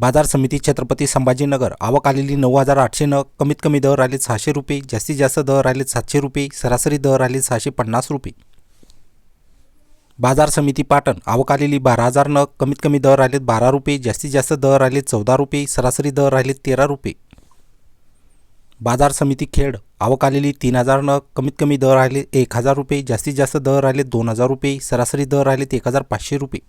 बाजार समिती छत्रपती संभाजीनगर. आवक आलेली नऊ हजार आठशे नग कमीत कमी दर आले सहाशे रुपये जास्तीत जास्त दर आले सातशे रुपये सरासरी दर आले सहाशे पन्नास रुपये. बाजार समिती पाटण. आवक आलेली बारा हजार नग कमीत कमी दर आलेत बारा रुपये जास्तीत जास्त दर आले चौदा रुपये सरासरी दर आले तेरा रुपये. बाजार समिती खेड. आवक आलेली तीन हजार नग कमीत कमी दर आले एक हजार रुपये जास्तीत जास्त दर आले दोन हजार रुपये सरासरी दर आलेत एक हजार पाचशे रुपये.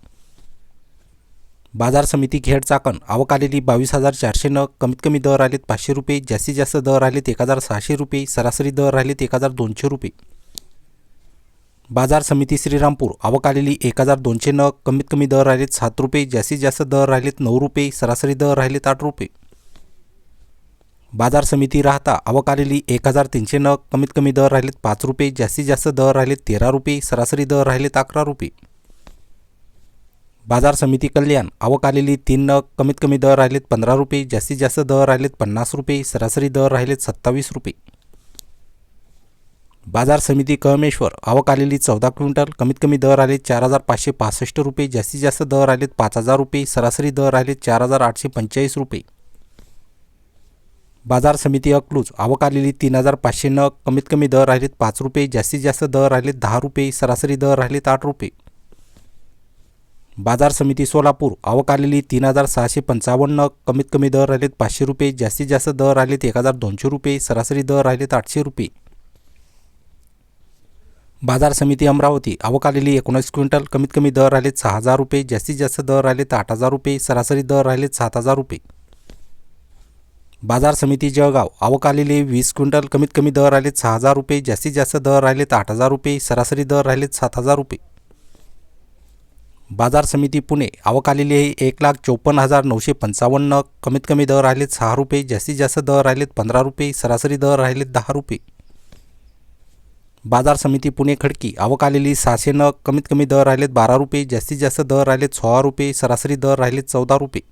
बाजार समिती खेड चाकण. आवक आलेली बावीस हजार चारशे नग. कमीत कमी दर आलेत पाचशे रुपये. जास्तीत जास्त दर आलेत एक हजार सहाशे रुपये. सरासरी दर आलेत एक हजार दोनशे रुपये. बाजार समिती श्रीरामपूर. आवक आलेली एक हजार दोनशे नग. कमीत कमी दर आलेत सात रुपये. जास्तीत जास्त दर राहिलेत नऊ रुपये. सरासरी दर राहिलेत आठ रुपये. बाजार समिती राहता. आवक आलेली एक हजार तीनशे नग. कमीत कमी दर राहिलेत पाच रुपये. जास्तीत जास्त दर राहिलेत तेरा रुपये. सरासरी दर राहिलेत अकरा रुपये. बाजार समिती कल्याण आवक आलेली तीन नग कमीत कमी दर राहिलेत पंधरा रुपये जास्तीत जास्त दर राहिलेत पन्नास रुपये सरासरी दर राहिलेत सत्तावीस रुपये. बाजार समिती कळमेश्वर आवक आलेली चौदा क्विंटल कमीत कमी दर आले चार हजार पाचशे पासष्ट रुपये जास्तीत जास्त दर आलेत पाच हजार रुपये सरासरी दर आले चार हजार आठशे पंचेचाळीस रुपये. बाजार समिती अकलूज आवक आलेली तीन हजार पाचशे नग कमीत कमी दर राहिलेत पाच रुपये जास्तीत जास्त दर राहिलेत दहा रुपये सरासरी दर राहिलेत आठ रुपये. बाजार समिती सोलापूर आवक आलेली तीन हजार सहाशे पंचावन्न कमीत कमी दर राहिलेत पाचशे रुपये जास्तीत जास्त दर राहिलेत एक हजार दोनशे रुपये सरासरी दर राहिलेत आठशे रुपये. बाजार समिती अमरावती आवक आलेली एकोणीस क्विंटल कमीत कमी दर राहिलेत सहा हजार रुपये जास्तीत जास्त दर राहिलेत आठ हजार रुपये सरासरी दर राहिलेत सात हजार रुपये. बाजार समिती जळगाव आवक आलेली वीस क्विंटल कमीत कमी दर राहिलेत सहा हजार रुपये जास्तीत जास्त दर राहिलेत आठ हजार रुपये सरासरी दर राहिलेत सात हजार रुपये. बाजार समिती पुणे आवक हे एक लाख चोपन्न हजार नऊशे पंचावन्न. कमीत कमी दर राहिलेत सहा रुपये जास्तीत जास्त दर राहिलेत पंधरा रुपये सरासरी दर राहिलेत दहा रुपये. बाजार समिती पुणे खडकी आवक आलेली सहाशे नग कमीत कमी दर राहिलेत बारा रुपये जास्तीत जास्त दर राहिलेत सोळा रुपये सरासरी दर राहिलेत चौदा रुपये.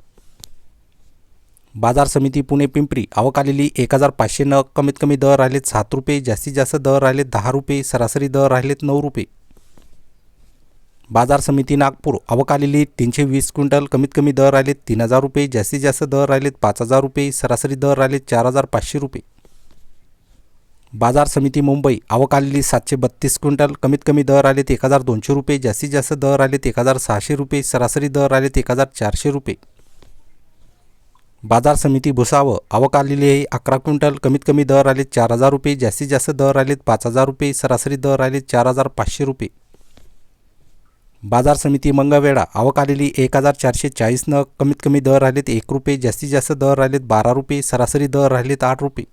बाजार समिती पुणे पिंपरी आवक आलेली एक हजार पाचशे नग कमीत कमी दर राहिलेत सात रुपये जास्तीत जास्त दर राहिलेत दहा रुपये सरासरी दर राहिलेत नऊ रुपये. बाजार समिती नागपूर अवकालेली तीनशे वीस क्विंटल कमीत कमी दर राहिलेत तीन हजार रुपये जास्तीत जास्त दर राहिलेत पाच हजार रुपये सरासरी दर राहिलेत चार हजार पाचशे रुपये. बाजार समिती मुंबई अवकालेली सातशे बत्तीस क्विंटल कमीत कमी दर आलेत एक हजार दोनशे रुपये जास्तीत जास्त दर आलेत एक हजार सहाशे रुपये सरासरी दर आलेत एक हजार चारशे रुपये. बाजार समिती भुसावळ अवकालेली आहे अकरा क्विंटल कमीत कमी दर आलेत चार हजार रुपये जास्तीत जास्त दर आलेत पाच हजार रुपये सरासरी दर आलेत चार हजार पाचशे रुपये. बाजार समिती मंगळवेढा आवक आलेली एक हजार चारशे चाळीसनं कमीत कमी दर राहिलेत एक रुपये जास्तीत जास्त दर राहिलेत बारा रुपये सरासरी दर राहिलेत आठ रुपये.